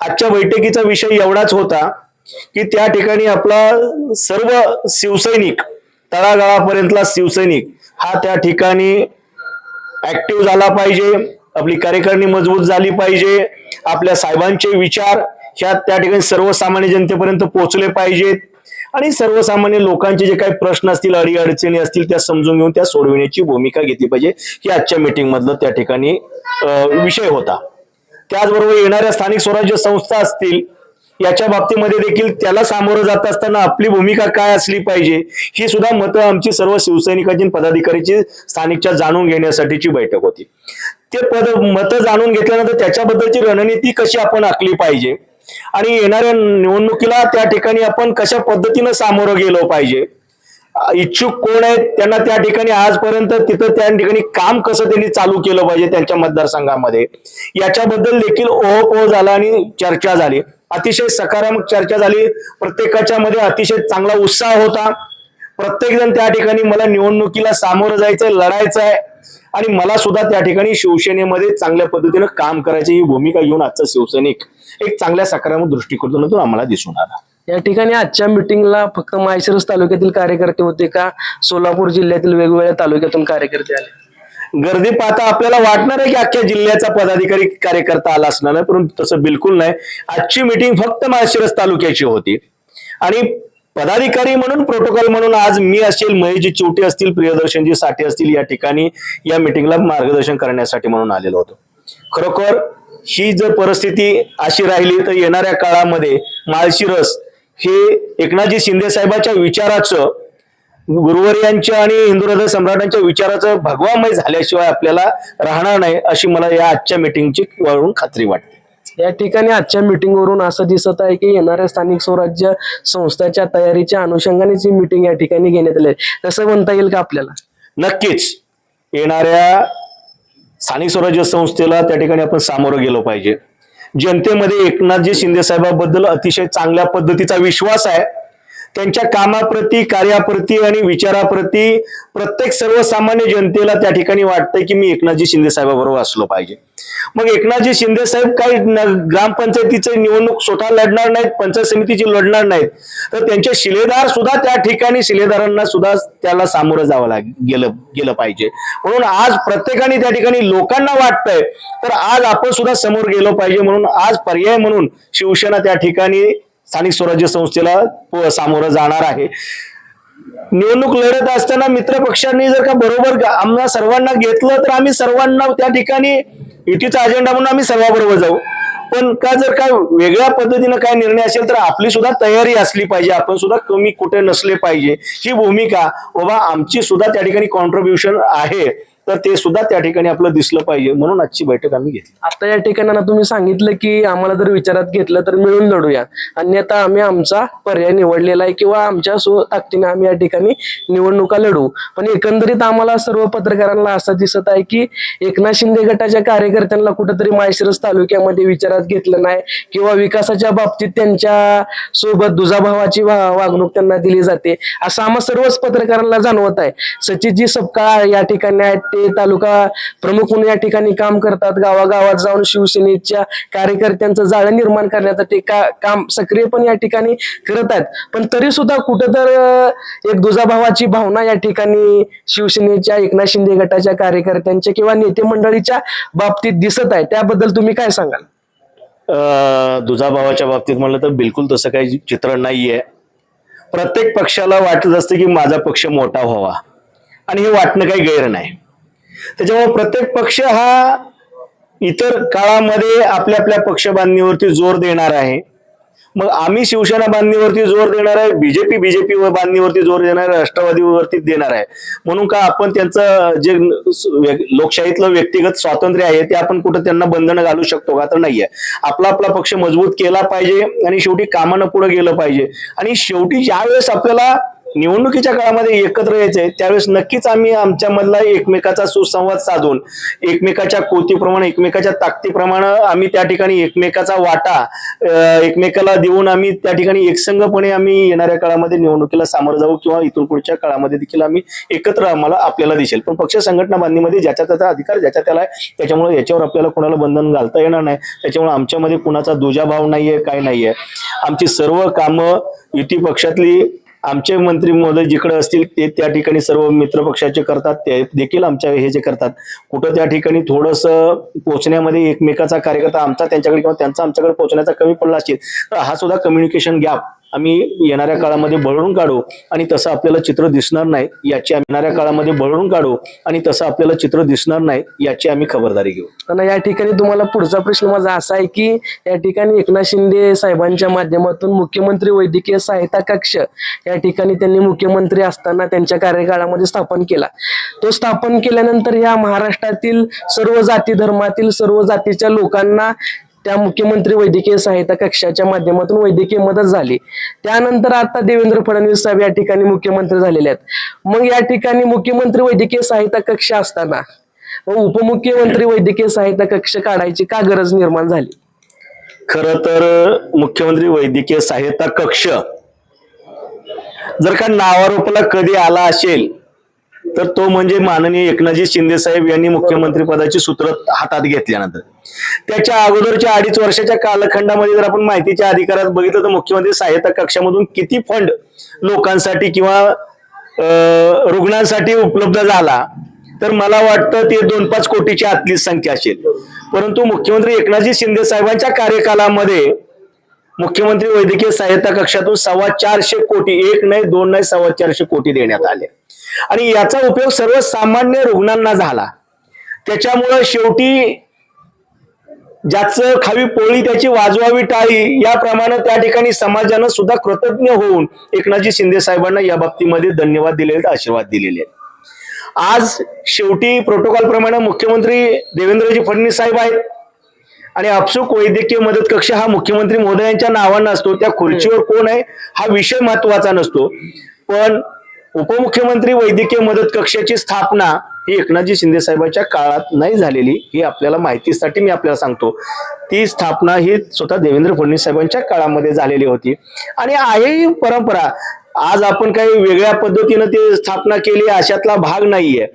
आजच्या बैठकीचा विषय एवढाच होता की त्या ठिकाणी आपला सर्व शिवसैनिक तळागाळापर्यंतला शिवसैनिक हा त्या ठिकाणी ऍक्टिव्ह झाला पाहिजे आपली कार्यकारिणी मजबूत झाली पाहिजे आपल्या साहेबांचे विचार ह्या त्या ठिकाणी सर्वसामान्य जनतेपर्यंत पोहोचले पाहिजेत आणि सर्वसामान्य लोकांचे जे काही प्रश्न असतील अडीअडचणी असतील त्या समजून घेऊन त्या सोडविण्याची भूमिका घेतली पाहिजे ही आजच्या मीटिंग मधलं त्या ठिकाणी विषय होता. त्याचबरोबर येणाऱ्या स्थानिक स्वराज्य संस्था असतील याच्या बाबतीमध्ये देखील त्याला सामोरं जात असताना आपली भूमिका काय असली पाहिजे ही सुद्धा मतं आमची सर्व शिवसैनिकांची पदाधिकारीची स्थानिकच्या जाणून घेण्यासाठीची बैठक होती. ते पद मतं जाणून घेतल्यानंतर त्याच्याबद्दलची रणनीती कशी आपण आखली पाहिजे आणि येणाऱ्या निवडणुकीला त्या ठिकाणी आपण कशा पद्धतीनं सामोरं गेलो पाहिजे इच्छुक कोण आहेत त्यांना त्या ठिकाणी आजपर्यंत तिथं त्या ठिकाणी काम कसं त्यांनी चालू केलं पाहिजे त्यांच्या मतदारसंघामध्ये? याच्याबद्दल देखील ओहोपोह झाला आणि चर्चा झाली. अतिशय सकारात्मक चर्चा झाली. प्रत्येकाच्या मध्ये अतिशय चांगला उत्साह होता. प्रत्येक जण त्या ठिकाणी मला निवडणुकीला सामोरं जायचंय लढायचं आहे आणि मला सुद्धा त्या ठिकाणी शिवसेनेमध्ये चांगल्या पद्धतीनं काम करायची ही भूमिका घेऊन आजचा शिवसैनिक एक चांगल्या सकारात्मक दृष्टिकोनातून आम्हाला दिसून आला. या ठिकाणी आजच्या मिटिंगला फक्त माळशिरस तालुक्यातील कार्यकर्ते होते का? सोलापूर जिल्ह्यातील वेगवेगळ्या तालुक्यातून कार्यकर्ते आले. गर्दी पाहता आपल्याला वाटणार आहे की अख्ख्या जिल्ह्याचा पदाधिकारी कार्यकर्ता आला असणार नाही परंतु तसं बिलकुल नाही. आजची मीटिंग फक्त माळशिरस तालुक्याची होती. आणि पदाधिकारी म्हणून प्रोटोकॉल म्हणून आज मी असेल महेशजी चिवटे असतील प्रियदर्शनजी साठे असतील या ठिकाणी या मिटिंगला मार्गदर्शन करण्यासाठी म्हणून आलेलो होतो. खरोखर ही जर परिस्थिती अशी राहिली तर येणाऱ्या काळामध्ये माळशिरस हे एकनाथजी शिंदे साहेबांच्या विचाराचं गुरुवर्यांच्या आणि हिंदू हृदय सम्राटांच्या विचाराचं भगवामय झाल्याशिवाय आपल्याला राहणार नाही अशी मला या आजच्या मीटिंगची वरून खात्री वाटते. या ठिकाणी आजच्या मिटिंगवरून असं दिसत आहे की येणाऱ्या स्थानिक स्वराज्य संस्थाच्या तयारीच्या अनुषंगानेच ही मिटिंग या ठिकाणी घेण्यात आली आहे. तसं म्हणता येईल का आपल्याला? नक्कीच. येणाऱ्या स्थानिक स्वराज्य संस्थेला त्या ठिकाणी आपण सामोरं गेलो पाहिजे. जनतेमध्ये एकनाथजी शिंदे साहेबांबद्दल अतिशय चांगल्या पद्धतीचा विश्वास आहे. त्यांच्या कामाप्रती कार्याप्रती आणि विचाराप्रती प्रत्येक सर्वसामान्य जनतेला त्या ठिकाणी वाटतंय की मी एकनाथजी शिंदे साहेबाबरोबर असलो पाहिजे. मग एकनाथजी शिंदे साहेब काही ग्रामपंचायतीचे निवडणूक स्वतः लढणार नाहीत पंचायत समितीची लढणार नाहीत. तर त्यांचे शिलेदार सुद्धा त्या ठिकाणी शिलेदारांना सुद्धा त्याला सामोरं जावं लाग गेलं गेलं पाहिजे. म्हणून आज प्रत्येकाने त्या ठिकाणी लोकांना वाटतंय तर आज आपण सुद्धा समोर गेलो पाहिजे म्हणून आज पर्याय म्हणून शिवसेना त्या ठिकाणी स्थानिक स्वराज्य संस्थेला सामोरं जाणार आहे. निवडणूक लढत असताना मित्र पक्षांनी जर का बरोबर आम्हाला सर्वांना घेतलं तर आम्ही सर्वांना त्या ठिकाणी युतीचा अजेंडा म्हणून आम्ही सर्वांबरोबर जाऊ. पण का जर का वेगळ्या पद्धतीनं काय निर्णय असेल तर आपली सुद्धा तयारी असली पाहिजे. आपण सुद्धा कमी कुठे नसले पाहिजे. ही भूमिका बाबा आमची सुद्धा त्या ठिकाणी कॉन्ट्रीब्युशन आहे. तर ते सुद्धा त्या ठिकाणी आपलं दिसलं पाहिजे म्हणून आजची बैठक आम्ही घेतली. आता या ठिकाणांना तुम्ही सांगितलं की आम्हाला जर विचारात घेतलं तर मिळून लढूया अन्यथा आम्ही आमचा पर्याय निवडलेला आहे किंवा आमच्या सो ताकदीने आम्ही या ठिकाणी निवडणुका लढू. पण एकंदरीत आम्हाला सर्व पत्रकारांना असं दिसत आहे की एकनाथ शिंदे गटाच्या कार्यकर्त्यांना कुठंतरी माळशिरस तालुक्यामध्ये विचारात घेतलं नाही किंवा विकासाच्या बाबतीत त्यांच्यासोबत दुजाभावाची वा- वागणूक त्यांना दिली जाते. असं आम्हा सर्वच पत्रकारांना जाणवत आहे. सचितजी सपकाळ या ठिकाणी आहेत. ते तालुका प्रमुख म्हणून या ठिकाणी काम करतात. गावागावात जाऊन शिवसेनेच्या कार्यकर्त्यांचं जाळं निर्माण करण्याचं ते का- काम सक्रियपणे या ठिकाणी करत आहेत. पण तरी सुद्धा कुठं तर एक दुजाभावाची भावना या ठिकाणी शिवसेनेच्या एकनाथ शिंदे गटाच्या कार्यकर्त्यांच्या किंवा नेते मंडळीच्या बाबतीत दिसत आहे. त्याबद्दल तुम्ही काय सांगाल? अं, दुजाभावाच्या बाबतीत म्हणलं तर बिलकुल तसं काही चित्र नाहीये. प्रत्येक पक्षाला वाटत असतं की माझा पक्ष मोठा व्हावा. आणि हे वाटणं काही गैर नाही. त्याच्यामुळे प्रत्येक पक्ष हा इतर काळामध्ये आपल्या आपल्या पक्ष बांधणीवरती जोर देणार आहे. मग आम्ही शिवसेना बांधणीवरती जोर देणार आहे बीजेपी बीजेपी बांधणीवरती जोर देणार आहे राष्ट्रवादीवरती देणार आहे. म्हणून का आपण त्यांचं जे लोकशाहीतलं व्यक्तिगत स्वातंत्र्य आहे ते आपण कुठं त्यांना बंधनं घालू शकतो का तर नाहीये. आपला आपला पक्ष मजबूत केला पाहिजे आणि शेवटी कामानं पुढे गेलं पाहिजे. आणि शेवटी ज्यावेळेस आपल्याला निवडणुकीच्या काळामध्ये एकत्र यायचंय त्यावेळेस नक्कीच आम्ही आमच्यामधला एकमेकाचा सुसंवाद साधून एकमेकाच्या कोतीप्रमाणे एकमेकाच्या ताकदीप्रमाणे आम्ही त्या ठिकाणी एकमेकाचा वाटा एकमेकाला देऊन आम्ही त्या ठिकाणी एकसंघपणे आम्ही येणाऱ्या काळामध्ये निवडणुकीला सामोरं जाऊ किंवा इथून पुढच्या काळामध्ये देखील आम्ही एकत्र आम्हाला आपल्याला दिसेल. पण पक्ष संघटना बांधणीमध्ये ज्याचा त्याचा अधिकार ज्याच्या त्याला आहे त्याच्यामुळे याच्यावर आपल्याला कोणाला बंधन घालता येणार नाही. त्याच्यामुळे आमच्यामध्ये कुणाचा दुजाभाव नाहीये काय नाहीये. आमची सर्व कामं युती पक्षातली आमचे मंत्री महोदय जिकडे असतील ते त्या ठिकाणी सर्व मित्र पक्षाचे करतात. ते देखील आमच्या हे जे करतात. कुठं त्या ठिकाणी थोडंसं पोचण्यामध्ये एकमेकाचा कार्यकर्ता आमचा त्यांच्याकडे किंवा त्यांचा आमच्याकडे पोहोचण्याचा कमी पडला असेल तर हा सुद्धा कम्युनिकेशन गॅप आम्ही येणाऱ्या काळामध्ये भरून काढू आणि तसं आपल्याला चित्र दिसणार नाही याची आम्ही येणाऱ्या काळामध्ये भरून काढू आणि तसं आपल्याला चित्र दिसणार नाही याची आम्ही खबरदारी घेऊ. आणि या ठिकाणी तुम्हाला पुढचा प्रश्न माझा असा आहे की या ठिकाणी एकनाथ शिंदे साहेबांच्या माध्यमातून मुख्यमंत्री वैद्यकीय सहायता कक्ष या ठिकाणी त्यांनी मुख्यमंत्री असताना त्यांच्या कार्यकाळामध्ये स्थापन केला. तो स्थापन केल्यानंतर या महाराष्ट्रातील सर्व जाती धर्मातील सर्व जातीच्या लोकांना त्या मुख्यमंत्री वैद्यकीय सहायता कक्षाच्या माध्यमातून वैद्यकीय मदत झाली. त्यानंतर आता देवेंद्र फडणवीस साहेब या ठिकाणी मुख्यमंत्री झालेले आहेत. मग या ठिकाणी मुख्यमंत्री वैद्यकीय सहायता कक्ष असताना उपमुख्यमंत्री वैद्यकीय सहायता कक्ष काढायची का गरज निर्माण झाली? खर तर मुख्यमंत्री वैद्यकीय सहायता कक्ष जर का नावारोपला कधी आला असेल तर तो म्हणजे माननीय एकनाथजी शिंदे साहेब यांनी मुख्यमंत्री पदाची सूत्र हातात घेतल्यानंतर. त्याच्या अगोदरच्या अडीच वर्षाच्या कालखंडामध्ये जर आपण माहितीच्या अधिकारात बघितलं तर मुख्यमंत्री सहायता कक्षामधून किती फंड लोकांसाठी किंवा रुग्णांसाठी उपलब्ध झाला तर मला वाटतं ते दोन पाच कोटीच्या आतली संख्या असेल. परंतु मुख्यमंत्री एकनाथजी शिंदे साहेबांच्या कार्यकालामध्ये मुख्यमंत्री वैद्यकीय सहायता कक्षातून सव्वा चारशे कोटी एक नाही दोन नाही सव्वा चारशे कोटी देण्यात आले. आणि याचा उपयोग सर्वसामान्य रुग्णांना झाला. त्याच्यामुळं शेवटी ज्याचं खावी पोळी त्याची वाजवावी टाळी याप्रमाणे त्या ठिकाणी समाजानं सुद्धा कृतज्ञ होऊन एकनाथजी शिंदे साहेबांना या बाबतीमध्ये धन्यवाद दिलेले आशीर्वाद दिलेले आहेत. आज शेवटी प्रोटोकॉल प्रमाणे मुख्यमंत्री देवेंद्रजी फडणवीस साहेब आहेत. आणि अपसूक वैद्यकीय मदत कक्ष हा मुख्यमंत्री महोदयांच्या नावानं असतो. त्या खुर्चीवर कोण आहे हा विषय महत्त्वाचा नसतो. पण उपमुख्यमंत्री वैद्यकीय मदत कक्षाची स्थापना ही एकनाथजी शिंदे साहेबांच्या काळात नाही झालेली ही आपल्याला माहितीसाठी मी आपल्याला सांगतो. ती स्थापना ही स्वतः देवेंद्र फडणवीस साहेबांच्या काळामध्ये झालेली होती. आणि आहे ही परंपरा. आज आपण काही वेगळ्या पद्धतीनं ती स्थापना केली अशातला भाग नाहीये.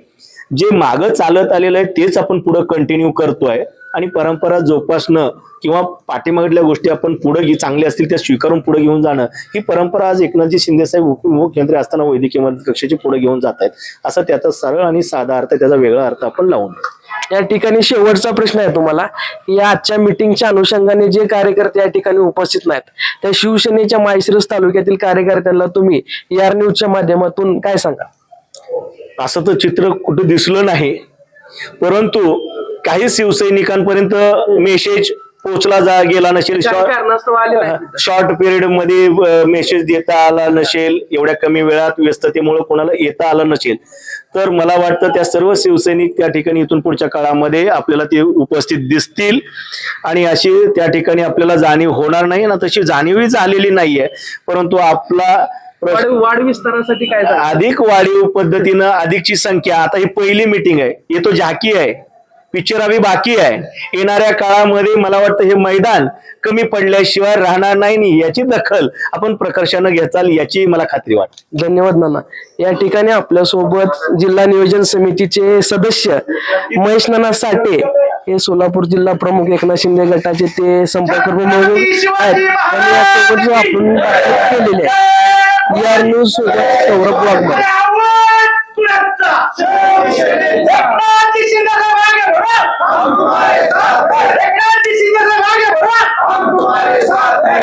जे मागं चालत आलेलं आहे तेच आपण पुढे कंटिन्यू करतोय. आणि परंपरा जोपासणं किंवा पाठीमागल्या गोष्टी आपण पुढे घे चांगल्या असतील त्या स्वीकारून पुढे घेऊन जाणं ही परंपरा आज एकनाथजी शिंदेसाहेब उपमुख्यमंत्री असताना वैद्यकीय मदत कक्षाची पुढे घेऊन जात आहेत. असा त्याचा सरळ आणि साधा अर्थ त्याचा वेगळा अर्थ आपण लावून या ठिकाणी शेवटचा प्रश्न आहे तुम्हाला या आजच्या मिटिंगच्या अनुषंगाने जे कार्यकर्ते या ठिकाणी उपस्थित नाहीत त्या शिवसेनेच्या माळशिरस तालुक्यातील कार्यकर्त्यांना तुम्ही यार न्यूजच्या माध्यमातून काय सांगा असं तर चित्र कुठं दिसलं नाही. परंतु काही शिवसैनिकांपर्यंत मेसेज पोहोचला जा गेला नसेल. शॉर्ट पिरियडमध्ये मेसेज देता आला नसेल एवढ्या कमी वेळात व्यस्ततेमुळे कोणाला येता आलं नसेल. तर मला वाटतं त्या सर्व शिवसैनिक त्या ठिकाणी इथून पुढच्या काळामध्ये आपल्याला ते उपस्थित दिसतील. आणि अशी त्या ठिकाणी आपल्याला जाणीव होणार नाही ना तशी जाणीवही झालेली नाहीये. परंतु आपला वाढ विस्तारासाठी काय अधिक वाढीव पद्धतीनं अधिकची संख्या. आता ही पहिली मिटिंग आहे. हे तो झाकी आहे. पिक्चर अभि बाकी आहे. येणाऱ्या काळामध्ये मला वाटतं हे मैदान कमी पडल्याशिवाय राहणार नाही आणि याची दखल आपण प्रकर्षानं घेचाल याची मला खात्री वाटते. धन्यवाद नाना. या ठिकाणी आपल्यासोबत जिल्हा नियोजन समितीचे सदस्य महेश नाना साठे हे सोलापूर जिल्हा प्रमुख एकनाथ शिंदे गटाचे ते संपर्क प्रमुख आहेत. यासोबत जो आपण बातचीत केलेली आहे. यार न्यूज सौरभ वाघमारे हम तुम्हारे साथ हैं